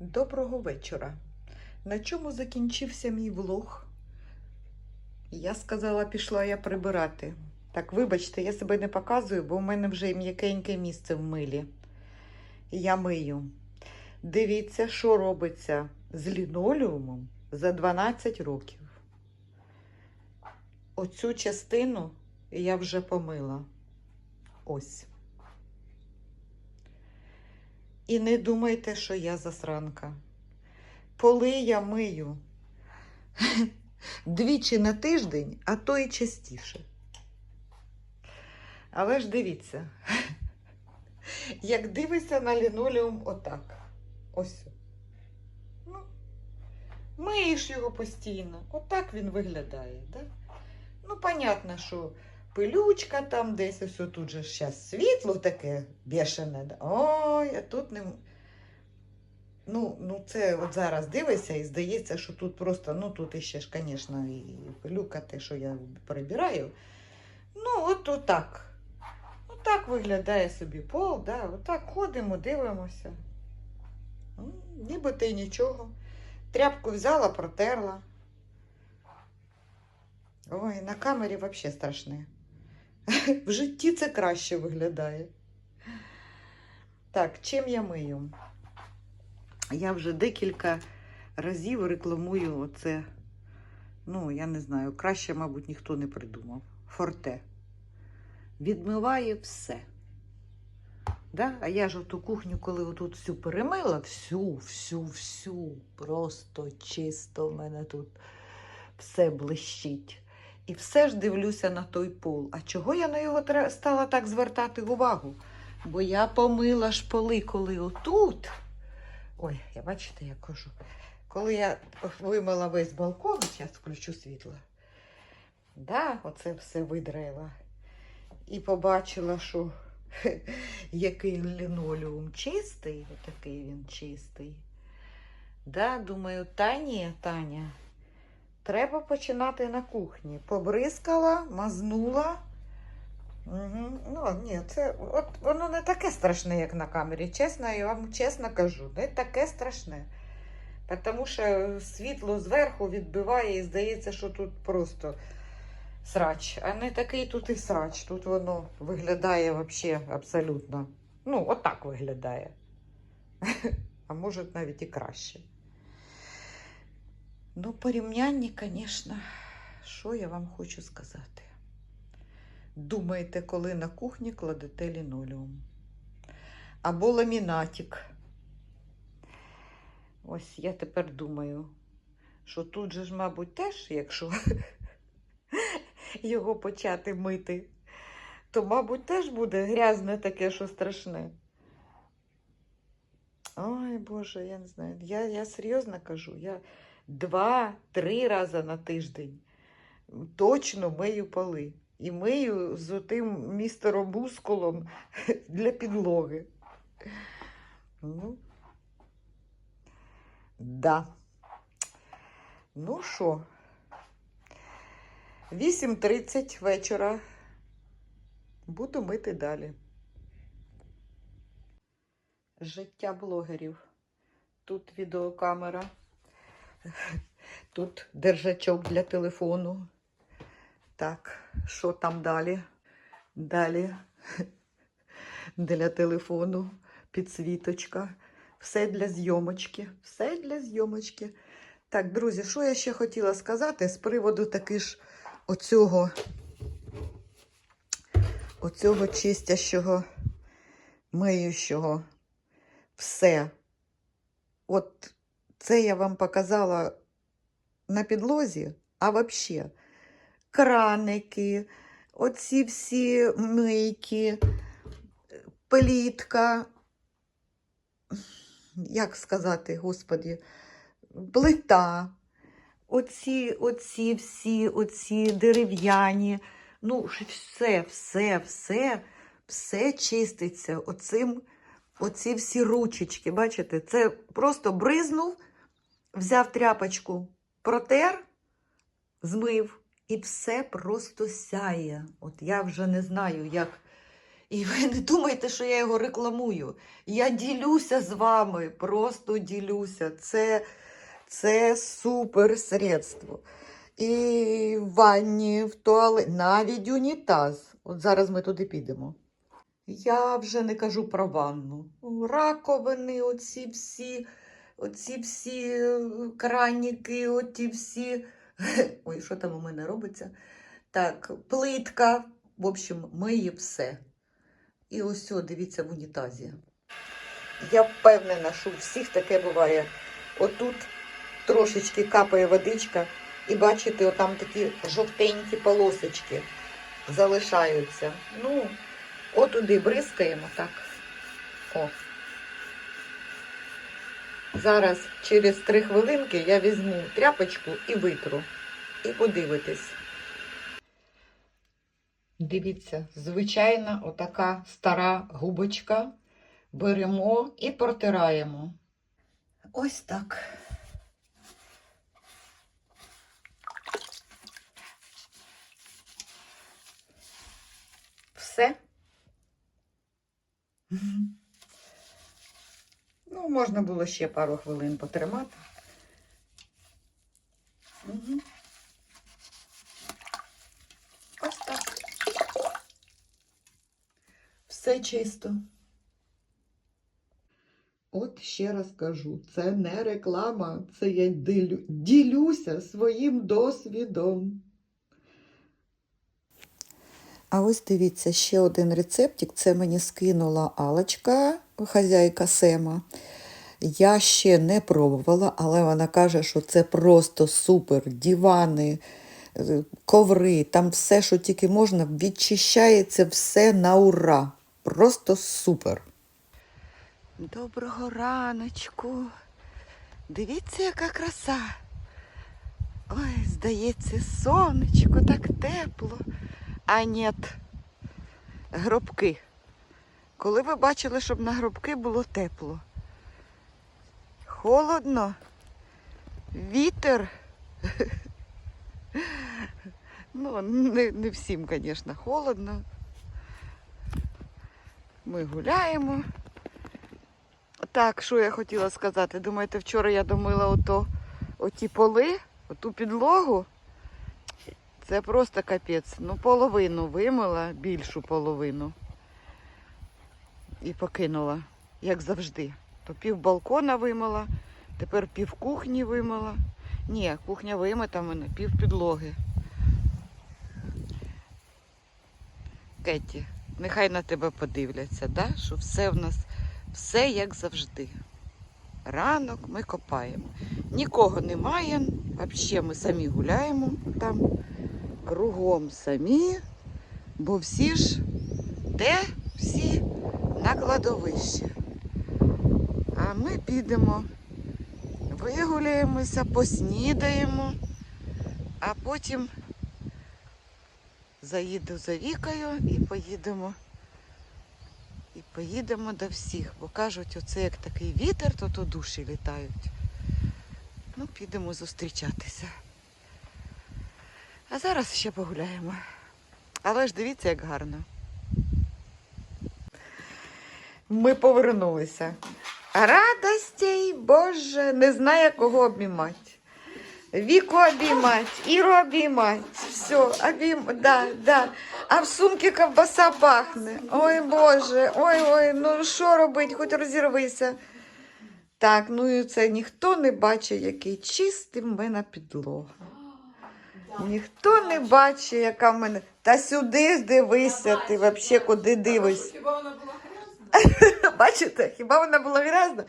Доброго вечора. На чому закінчився мій влог? Я сказала, пішла я прибирати. Так, вибачте, я себе не показую, бо в мене вже м'якеньке місце в милі. Я мию. Дивіться, що робиться з лінолеумом за 12 років. Оцю частину я вже помила. Ось. І не думайте, що я засранка. Поли я мию двічі на тиждень, а то і частіше. Але ж дивіться, як дивишся на лінолеум отак. Ось. Ну, миєш його постійно. Отак він виглядає. Да? Ну, понятно, що пилючка там десь, ось тут же зараз світло таке бешене. Ой, а тут не. Ну, ну це от зараз дивишся і здається, що тут просто, ну тут іще ж, звісно, і пилюка, те, що я прибираю. Ну, от отак. Отак виглядає собі пол, да, отак ходимо, дивимося. М, Ніби ти нічого. Тряпку взяла, протерла. Ой, на камері взагалі страшне. В житті це краще виглядає. Так, чим я мию? Я вже декілька разів рекламую оце. Ну, я не знаю, краще, мабуть, ніхто не придумав. Форте. Відмиває все. Да? А я ж оту кухню, коли отут всю перемила, всю, всю, всю, просто чисто в мене тут все блищить. І все ж дивлюся на той пол. А чого я на його стала так звертати увагу? Бо я помила ж поли, коли отут. Ой, я бачите, я кажу. Коли я вимила весь балкон, зараз включу світло. Да, оце все видрила. І побачила, що який лінолеум чистий, отакий він чистий. Да, думаю, та ні, Таня, треба починати на кухні. Побризкала, мазнула. Угу. Ну, ні, це от воно не таке страшне, як на камері. Чесно, я вам чесно кажу, не таке страшне. Тому що світло зверху відбиває і здається, що тут просто срач. А не такий тут і срач. Тут воно виглядає взагалі абсолютно. Ну, отак виглядає. А може навіть і краще. Ну, порівняння, звісно, що я вам хочу сказати. Думаєте, коли на кухні кладете лінолеум. Або ламінатик. Ось я тепер думаю, що тут же ж, мабуть, теж, якщо його почати мити, то, мабуть, теж буде грязне таке, що страшне. Ой, Боже, я не знаю. Я, я серйозно кажу, я два-три рази на тиждень точно мию поли. І мию з тим містером мускулом для підлоги. Ну, да. Ну що, 8.30 вечора. Буду мити далі. Життя блогерів. Тут відеокамера, тут держачок для телефону. Так, що там далі? Далі для телефону, підсвіточка. Все для зйомочки. Все для зйомочки. Так, друзі, що я ще хотіла сказати з приводу таки ж оцього, оцього чистящого, миючого. Все. От це я вам показала на підлозі, а взагалі краники, оці всі мийки, плітка, як сказати, господі, плита, оці, оці всі, оці дерев'яні. Ну, все, все, все, все чиститься оцим, оці всі ручечки. Бачите, це просто бризнув, взяв тряпочку, протер, змив. І все просто сяє. От я вже не знаю, як, І ви не думайте, що я його рекламую. Я ділюся з вами, просто ділюся. Це, це супер средство. І в ванні, в туалеті, навіть унітаз. От зараз ми туди підемо. Я вже не кажу про ванну. Раковини, оці всі, оці всі е, краніки, оті всі. Ой, що там у мене робиться? Так, плитка. В общем, миє все. І ось, о, дивіться, в унітазі. Я впевнена, що у всіх таке буває. Отут трошечки капає водичка, і бачите, отам такі жовтенькі полосочки залишаються. Ну, отуди бризкаємо так. О. Зараз через три хвилинки я візьму тряпочку і витру. І подивитись. Дивіться, звичайна отака стара губочка. Беремо і протираємо. Ось так. Все. Ну, можна було ще пару хвилин потримати. Угу. Ось так. Все чисто. От ще раз кажу, це не реклама, це я ділю, ділюся своїм досвідом. А ось дивіться, ще один рецептик. Це мені скинула Алочка, хазяйка Сема. Я ще не пробувала, але вона каже, що це просто супер. Дівани, е, коври, там все, що тільки можна, відчищається все на ура. Просто супер. Доброго раночку. Дивіться, яка краса. Ой, здається, сонечко, так тепло. А ні, гробки. Коли ви бачили, щоб на гробки було тепло? Холодно, вітер. Ну, не, не всім, звісно, холодно. Ми гуляємо. Так, що я хотіла сказати? Думаєте, вчора я домила ото, оті поли, оту підлогу? Це просто капець. Ну, половину вимила, більшу половину. І покинула, як завжди. То пів балкона вимила, тепер пів кухні вимила. Ні, кухня вимита в мене, пів підлоги. Кеті, нехай на тебе подивляться, да? що все в нас, все як завжди. Ранок ми копаємо. Нікого немає, взагалі ми самі гуляємо там кругом самі, бо всі ж де всі на кладовищі. А ми підемо, вигуляємося, поснідаємо, а потім заїду за Вікою і поїдемо. І поїдемо до всіх, бо кажуть, оце як такий вітер, то то душі літають. Ну, підемо зустрічатися. А зараз ще погуляємо. Але ж дивіться, як гарно. Ми повернулися. Радостей, Боже, не знаю, кого обіймати. Віку обіймати, Іру обіймати. Все, обійм... да, да. А в сумці ковбаса пахне. Ой Боже, ой, ой, ну що робити, хоч розірвися. Так, ну і це ніхто не бачить, який чистий в мене підлога. Ніхто не бачить, яка в мене. Та сюди дивися, ти взагалі куди дивишся. Бачите, хіба вона була грязна?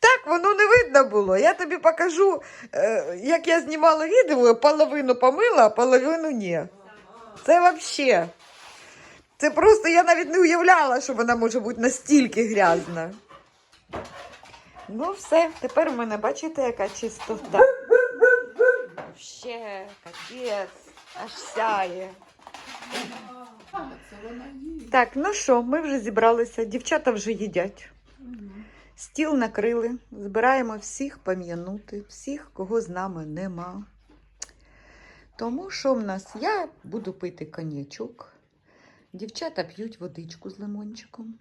Так, воно не видно було. Я тобі покажу, е, як я знімала відео, половину помила, а половину ні. Це взагалі. Це просто я навіть не уявляла, що вона може бути настільки грязна. Ну, все, тепер у мене, бачите, яка чистота. Вообще, капець, аж сяє. Це вона. Так, ну що, ми вже зібралися, дівчата вже їдять. Стіл накрили, збираємо всіх пам'янути, всіх, кого з нами нема. Тому що в нас я буду пити коньячок, Дівчата п'ють водичку з лимончиком.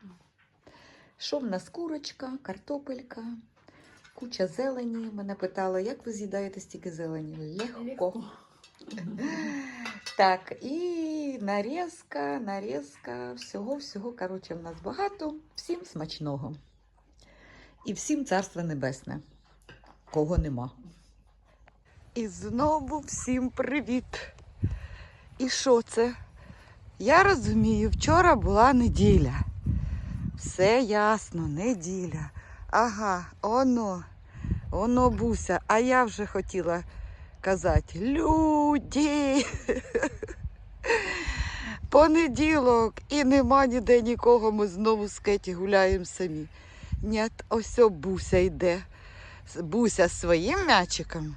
Що в нас курочка, картопелька, куча зелені. Мене питали, як ви з'їдаєте стільки зелені? Легко. Так, і нарізка, нарізка, всього-всього. Коротше, в нас багато. Всім смачного. І всім царство небесне, кого нема. І знову всім привіт. І що це? Я розумію, вчора була неділя. Все ясно, неділя. Ага, оно, оно буся. А я вже хотіла казати люди. Понеділок і нема ніде нікого. Ми знову з Кеті гуляємо самі. Ні, ось буся йде. Буся своїм м'ячиком,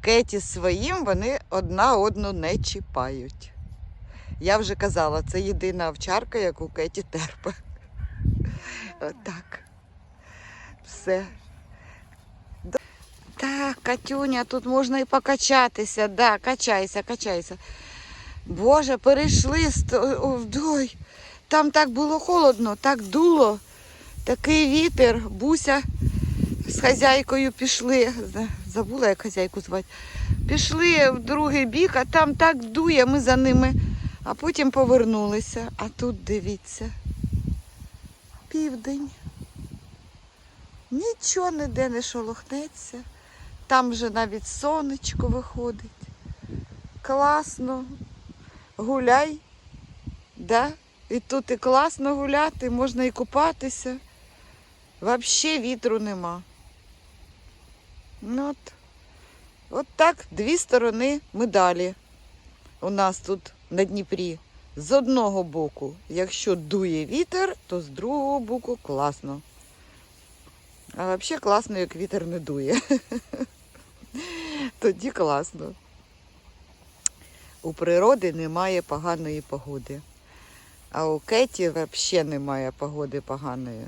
Кеті своїм, вони одна одну не чіпають. Я вже казала, це єдина овчарка, яку Кеті терпе. Отак. Все. Так, Катюня, тут можна і покачатися. Да, качайся, качайся. Боже, перейшли з то- ой, Там так було холодно, так дуло, такий вітер. Буся з хазяйкою пішли. Забула, як хазяйку звати. Пішли в другий бік, а там так дує, ми за ними, а потім повернулися. А тут дивіться. Південь. Нічого ніде не шолохнеться. Там вже навіть сонечко виходить. Класно. Гуляй. Да? І тут і класно гуляти, можна і купатися. Взагалі вітру нема. Ну, от. от так дві сторони медалі у нас тут на Дніпрі. З одного боку, якщо дує вітер, то з другого боку класно. А взагалі класно, як вітер не дує. Тоді класно. У природи немає поганої погоди. А у Кеті взагалі немає погоди поганої.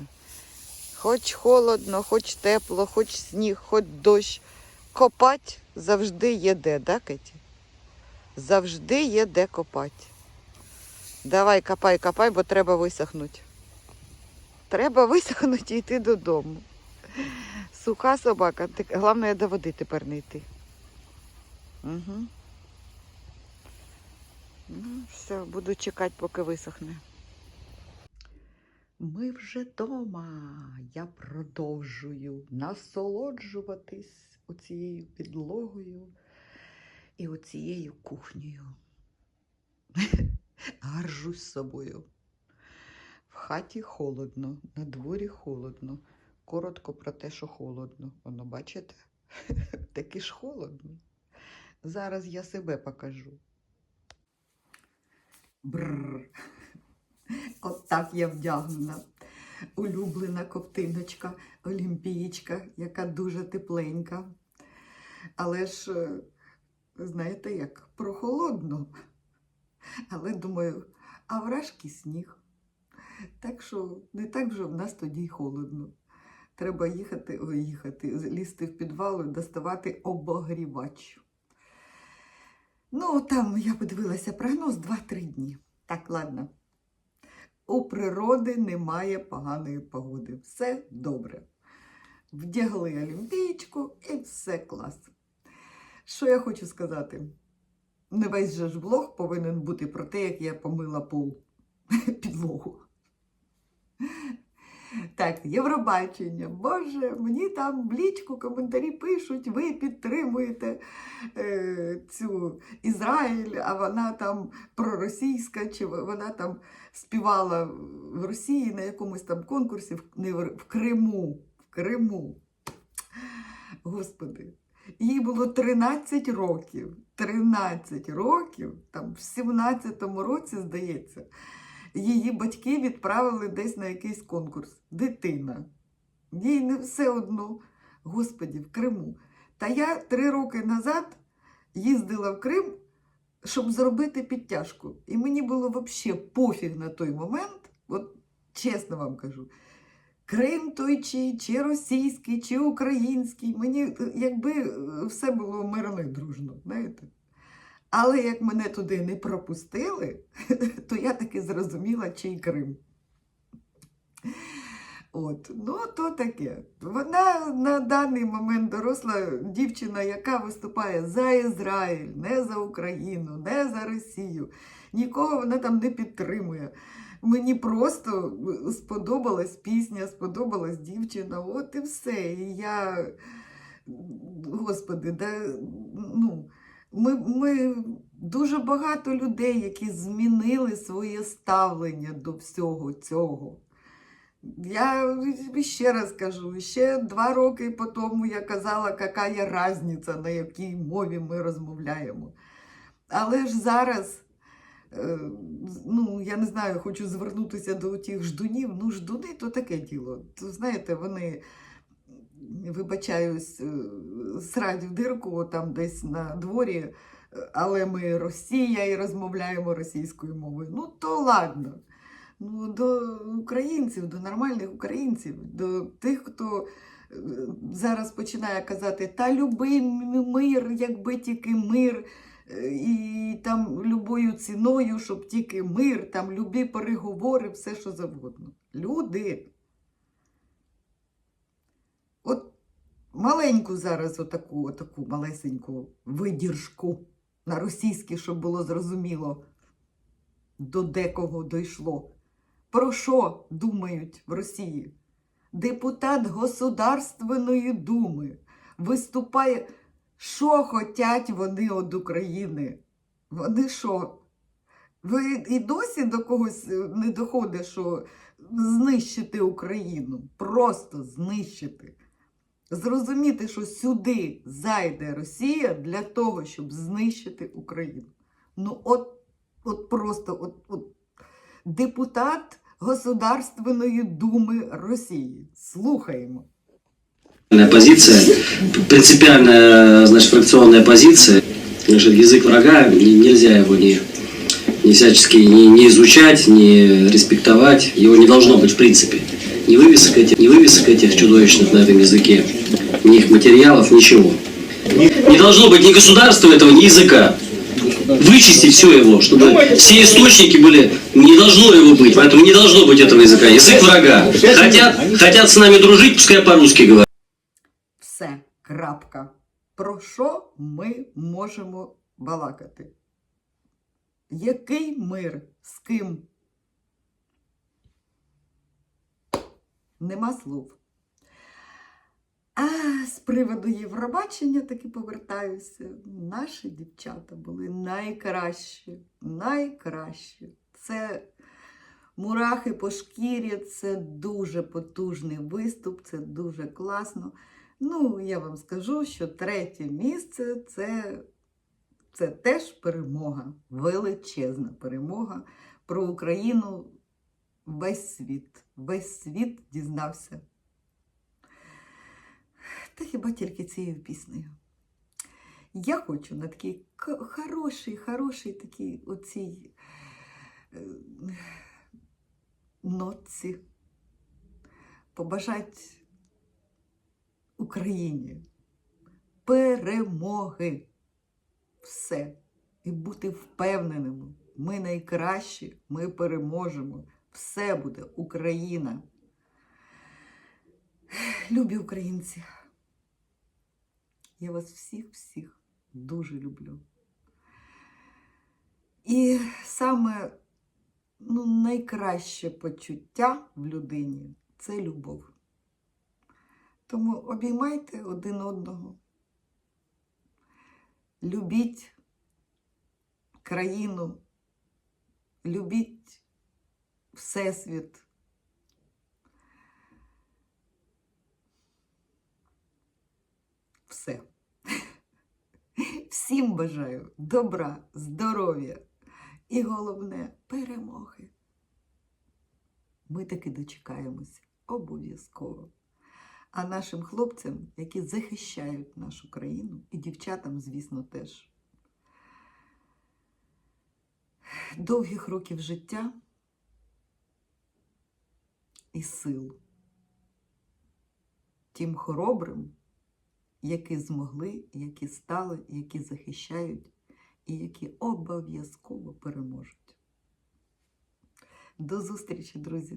Хоч холодно, хоч тепло, хоч сніг, хоч дощ. Копать завжди є де, да, Кеті? Завжди є де копати. Давай, копай, копай, бо треба висохнути. Треба висохнути і йти додому. Суха собака. Головне до води тепер не йти. Угу. Ну, все, буду чекати, поки висохне. Ми вже вдома. Я продовжую насолоджуватись оцією підлогою і оцією кухнею. Гаржусь собою. В хаті холодно, на дворі холодно. Коротко про те, що холодно. Воно, бачите? Таки ж холодно. Зараз я себе покажу. Бррр. От так я вдягнена. Улюблена ковтиночка, олімпієчка, яка дуже тепленька. Але ж, е, знаєте, як прохолодно. Але думаю, а вражки сніг. Так що не так вже в нас тоді й холодно. Треба їхати, ой, їхати, лізти в підвал і доставати обогрівач. Ну, там я подивилася прогноз 2-3 дні. Так, ладно. У природи немає поганої погоди. Все добре. Вдягли олімпійчку і все клас. Що я хочу сказати? Не весь же ж влог повинен бути про те, як я помила пол підлогу. Так, Євробачення. Боже, мені там в лічку коментарі пишуть, ви підтримуєте е, цю Ізраїль, а вона там проросійська, чи вона там співала в Росії на якомусь там конкурсі в, не в, Криму. В Криму. Господи. Їй було 13 років. 13 років, там в 17-му році, здається, її батьки відправили десь на якийсь конкурс. Дитина. Їй не все одно. Господі, в Криму. Та я три роки назад їздила в Крим, щоб зробити підтяжку. І мені було взагалі пофіг на той момент, от чесно вам кажу. Крим той чи, чи російський, чи український. Мені якби е, все було мирно і дружно, знаєте. Але як мене туди не пропустили, то я таки зрозуміла, чий Крим. От, ну то таке. Вона на даний момент доросла дівчина, яка виступає за Ізраїль, не за Україну, не за Росію. Нікого вона там не підтримує. Мені просто сподобалась пісня, сподобалась дівчина, от і все. І я, господи, да, ну, ми, ми дуже багато людей, які змінили своє ставлення до всього цього. Я ще раз кажу, ще два роки по тому я казала, яка є різниця, на якій мові ми розмовляємо. Але ж зараз, е, ну, я не знаю, хочу звернутися до тих ждунів. Ну, ждуни то таке діло. То, знаєте, вони, вибачаюсь, е, срать в дирку там десь на дворі, е, але ми Росія і розмовляємо російською мовою. Ну, то ладно. Ну, до українців, до нормальних українців, до тих, хто е, зараз починає казати, та любий мир, якби тільки мир, е, і там любою ціною, щоб тільки мир, там любі переговори, все що завгодно. Люди. От маленьку зараз отаку, отаку малесеньку видіршку на російській, щоб було зрозуміло, до декого дійшло. Про що думають в Росії? Депутат Государственної думи виступає, що хотять вони від України. Вони що? Ви і досі до когось е, не доходить, що знищити Україну, просто знищити Зрозуміти, що сюди зайде Росія для того, щоб знищити Україну. Ну, от, от просто от, от депутат Государственної Думи Росії. Слухаємо. позиция, принципиальная, значит, фракционная позиция. Значит, язык врага, не- нельзя его не, не всячески не, не изучать, не респектовать. Его не должно быть в принципе. Ни вывесок этих, ни вывесок этих чудовищных на этом языке, ни их материалов, ничего. Не должно быть ни государства этого, ни языка. Вычистить все его, чтобы все источники были, не должно его быть, поэтому не должно быть этого языка. Язык врага. Хотят, хотят с нами дружить, пускай по-русски говорят. Все, крапка. Про що ми можемо балакати? Який мир? З ким? Нема слов. З приводу Євробачення таки повертаюся. Наші дівчата були найкращі, найкращі. Це мурахи по шкірі, це дуже потужний виступ, це дуже класно. Ну, я вам скажу, що третє місце це, це теж перемога, величезна перемога про Україну. Весь світ, весь світ дізнався. Та хіба тільки цією піснею. Я хочу на такій хорошій, хорошій такій оцій е, нотці побажати Україні перемоги. Все. І бути впевненими. Ми найкращі, ми переможемо. Все буде Україна. Любі українці. Я вас всіх-всіх дуже люблю. І саме ну, найкраще почуття в людині це любов. Тому обіймайте один одного. Любіть країну, любіть Всесвіт. Все. Всім бажаю добра, здоров'я і головне перемоги. Ми таки дочекаємося обов'язково. А нашим хлопцям, які захищають нашу країну, і дівчатам, звісно, теж. Довгих років життя і сил. Тим хоробрим, які змогли, які стали, які захищають і які обов'язково переможуть. До зустрічі, друзі!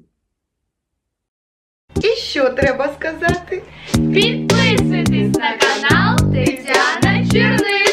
І що треба сказати? Підписуйтесь на канал Тетяна Черни.